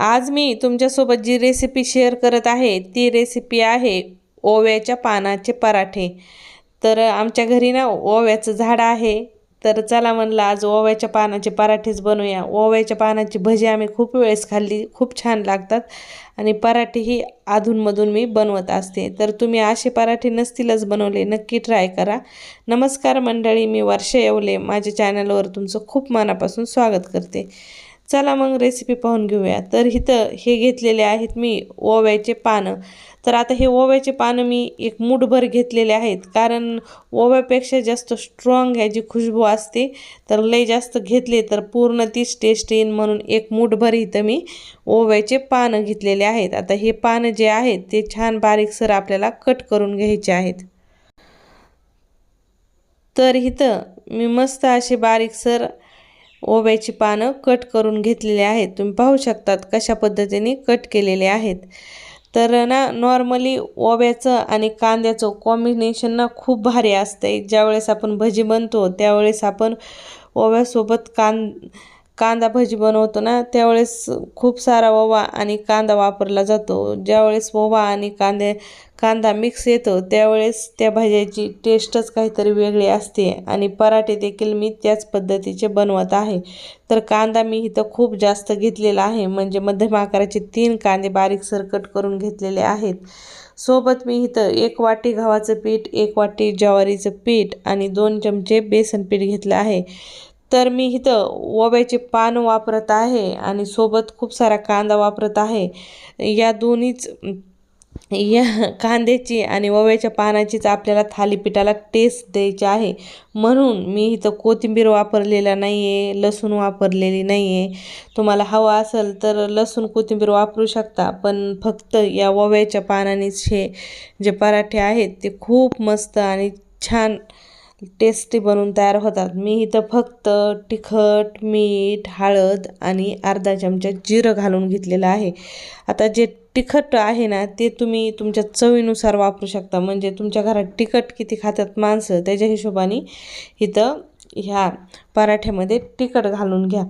आज मी तुमच्यासोबत जी recipe share करत आहे ती रेसिपी आहे ओव्याच्या पानाचे पराठे. तर आमच्या घरी ना ओव्याचं झाड आहे. तर चला म्हणलं आज ओव्याच्या पानाचे पराठेच बनवूया. ओव्याच्या पानाची भजी आम्ही खूप वेळेस खाल्ली खूप छान लागतात. आणि पराठेही अधूनमधून मी बनवत असते. तर तुम्ही असे पराठे नसतीलच बनवले नक्की ट्राय करा. नमस्कार मंडळी मी वर्ष येवले. माझ्या चॅनलवर तुमचं खूप मनापासून स्वागत करते. चला मग रेसिपी पाहून घेऊया. तर इथं हे घेतलेले आहेत मी ओव्याचे पानं. तर आता हे ओव्याचे पानं मी एक मूठभर घेतलेले आहेत. कारण ओव्यापेक्षा जास्त स्ट्रॉंग ह्याची खुशबू असते तर लई जास्त घेतले तर पूर्ण तीच टेस्ट येईन म्हणून एक मूठभर इथं मी ओव्याचे पानं घेतलेले आहेत. आता हे पानं जे आहेत ते छान बारीकसर आपल्याला कट करून घ्यायचे आहेत. तर इथं मी मस्त असे बारीकसर ओव्याची पानं कट करून घेतलेले आहेत. तुम्ही पाहू शकतात कशा पद्धतीने कट केलेले आहेत. तर ना नॉर्मली ओव्याचं आणि कांद्याचं कॉम्बिनेशन ना खूप भारी असतं ज्यावेळेस आपण भजी बनतो त्यावेळेस आपण ओव्यासोबत कां कांदा भजी बनवतो ना त्यावेळेस खूप सारा ओवा आणि कांदा वापरला जातो. ज्यावेळेस ओवा आणि कांदे कांदा मिक्स येतो त्यावेळेस त्या भाज्याची टेस्टच काहीतरी वेगळी असते आणि पराठे देखील मी त्याच पद्धतीचे बनवत आहे. तर कांदा मी इथं खूप जास्त घेतलेला आहे म्हणजे मध्यम आकाराचे तीन कांदे बारीक सरकट करून घेतलेले आहेत. सोबत मी इथं एक वाटी गव्हाचं पीठ एक वाटी ज्वारीचं पीठ आणि दोन चमचे बेसन पीठ घेतलं आहे. तर मी इथं ओव्याचे पान वापरत आहे आणि सोबत खूप सारा कांदा वापरत आहे. या दोन्हीच या कांद्याची आणि ओव्याच्या पानाचीच आपल्याला थालीपीठाला टेस्ट द्यायची आहे. म्हणून मी इथं कोथिंबीर वापरलेला नाही आहे लसूण वापरलेली नाही आहे तुम्हाला हवा असेल तर लसूण कोथिंबीर वापरू शकता पण फक्त या ओव्याच्या पानानेच हे जे पराठे आहेत ते खूप मस्त आणि छान टेस्टी बनवून तयार होतात. मी इथं फक्त तिखट मीठ हळद आणि अर्धा चमचा जिरं घालून घेतलेलं आहे. आता जे तिखट आहे ना ते तुम्ही तुमच्या चवीनुसार वापरू शकता. म्हणजे तुमच्या घरात तिखट किती खातात माणसं त्याच्या हिशोबाने इथं ह्या पराठ्यामध्ये तिखट घालून घ्या.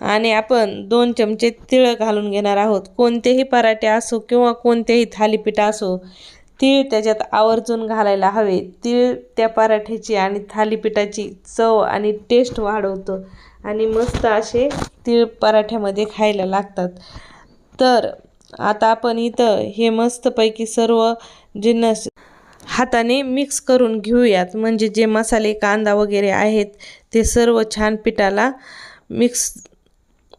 आणि आपण दोन चमचे तिळ घालून घेणार आहोत. कोणतेही पराठे असो किंवा कोणतेही थालीपीठ असो तीळ त्याच्यात आवर्जून घालायला हवे. तीळ त्या पराठ्याची आणि थालीपीठाची चव आणि टेस्ट वाढवतं आणि मस्त असे तीळ पराठ्यामध्ये खायला लागतात. तर आता आपण इथं हे मस्तपैकी सर्व जिन्नस हाताने मिक्स करून घेऊयात. म्हणजे जे मसाले कांदा वगैरे आहेत ते सर्व छान पिठाला मिक्स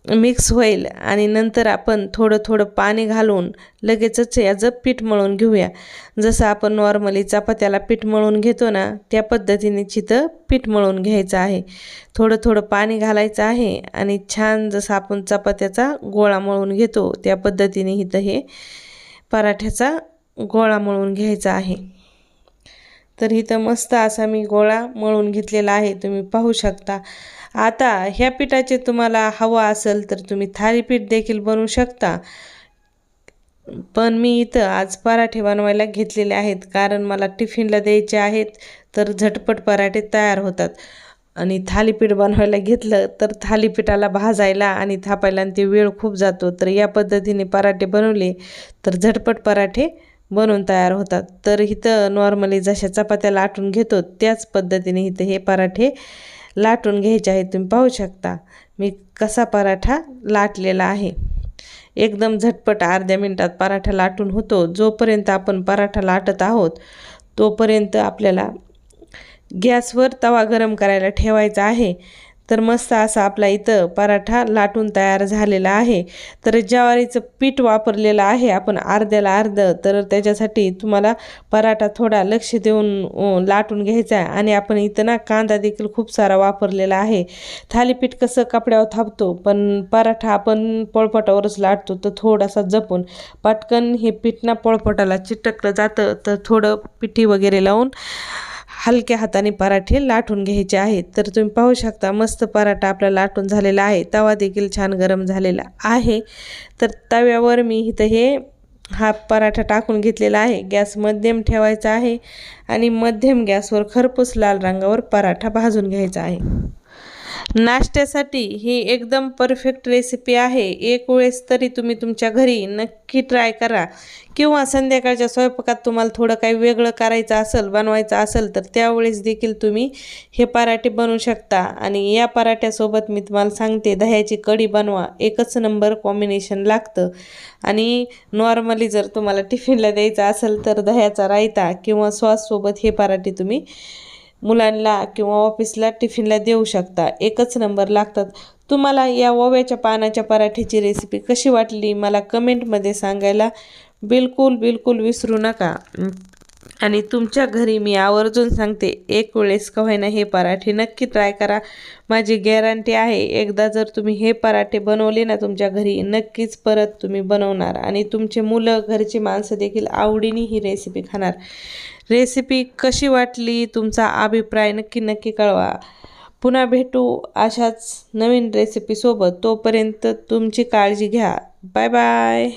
मिक्स होईल आणि नंतर आपण थोडं थोडं पाणी घालून लगेचच याचं पीठ मळून घेऊया. जसं आपण नॉर्मली चपात्याला पीठ मळून घेतो ना त्या पद्धतीने चिथं पीठ मळून घ्यायचं आहे. थोडं थोडं पाणी घालायचं आहे आणि छान जसं आपण चपात्याचा गोळा मळून घेतो त्या पद्धतीने इथं हे पराठ्याचा गोळा मळून घ्यायचा आहे. तर इथं मस्त असा मी गोळा मळून घेतलेला आहे तुम्ही पाहू शकता. आता ह्या पिठाचे तुम्हाला हवा असेल तर तुम्ही थालीपीठ देखील बनवू शकता. पण मी इथं आज पराठे बनवायला घेतलेले आहेत कारण मला टिफिनला द्यायचे आहेत तर झटपट पराठे तयार होतात. आणि थालीपीठ बनवायला घेतलं तर थालीपीठाला भाजायला आणि थापायला आणि ते वेळ खूप जातो. तर या पद्धतीने पराठे बनवले तर झटपट पराठे बनवून तयार होतात. तर इथं नॉर्मली जशा चपात्या लाटून घेतो त्याच पद्धतीने इथं हे पराठे लाटून घ्यायचे आहेत. तुम्ही पाहू शकता मी कसा पराठा लाटलेला आहे. एकदम झटपट अर्ध्या मिनटात पराठा लाटून होतो. जोपर्यंत आपण पराठा लाटत आहोत तोपर्यंत आपल्याला गॅसवर तवा गरम करायला ठेवायचा आहे. तर मस्त असा आपला इथं पराठा लाटून तयार झालेला आहे. तर ज्वारीचं पीठ वापरलेलं आहे. आपण अर्ध्याला अर्ध तर त्याच्यासाठी तुम्हाला पराठा थोडा लक्ष देऊन लाटून घ्यायचा आहे. आणि आपण इथं ना कांदा देखील खूप सारा वापरलेला आहे. थालीपीठ कसं कपड्यावर थापतो पण पराठा आपण पोळपटावरच लाटतो तर थोडासा जपून पटकन हे पीठ ना पोळपटाला चिटकलं जातं. तर थोडं पिठी वगैरे लावून हलक्या हाताने पराठे लाटून घ्यायचे आहेत. तर तुम्ही पाहू शकता मस्त पराठा आपला लाटून झालेला आहे. तवा देखील छान गरम झालेला आहे. तर तव्यावर मी इथं हे हा पराठा टाकून घेतलेला आहे. गॅस मध्यम ठेवायचा आहे आणि मध्यम गॅसवर खरपूस लाल रंगावर पराठा भाजून घ्यायचा आहे. नाश्त्यासाठी ही एकदम परफेक्ट रेसिपी आहे. एक वेळेस तरी तुम्ही तुमच्या घरी नक्की ट्राय करा. किंवा संध्याकाळच्या स्वयंपाकात तुम्हाला थोडं काही वेगळं करायचं असेल बनवायचं असेल तर त्यावेळेस देखील तुम्ही हे पराठे बनवू शकता. आणि या पराठ्यासोबत मी तुम्हाला सांगते दह्याची कढी बनवा. एकच नंबर कॉम्बिनेशन लागतं. आणि नॉर्मली जर तुम्हाला टिफिनला द्यायचं असेल तर दह्याचा रायता किंवा सॉससोबत हे पराठे तुम्ही मुलांना किंवा ऑफिसला टिफिनला देऊ शकता. एकच नंबर लागतात. तुम्हाला या ओव्याच्या पानाच्या पराठीची रेसिपी कशी वाटली मला कमेंटमध्ये सांगायला बिलकुल बिलकुल विसरू नका. आणि तुमच्या घरी मी आवर्जून सांगते एक वेळेस का होईना हे पराठे नक्की ट्राय करा. माझी गॅरंटी आहे एकदा जर तुम्ही हे पराठे बनवले ना तुमच्या घरी नक्कीच परत तुम्ही बनवणार. आणि तुमचे मुलं घरची माणसं देखील आवडीने ही रेसिपी खाणार. रेसिपी कशी वाटली तुमचा अभिप्राय नक्की नक्की कळवा. पुन्हा भेटू अशाच नवीन रेसिपीसोबत तोपर्यंत तुमची काळजी घ्या. Bye bye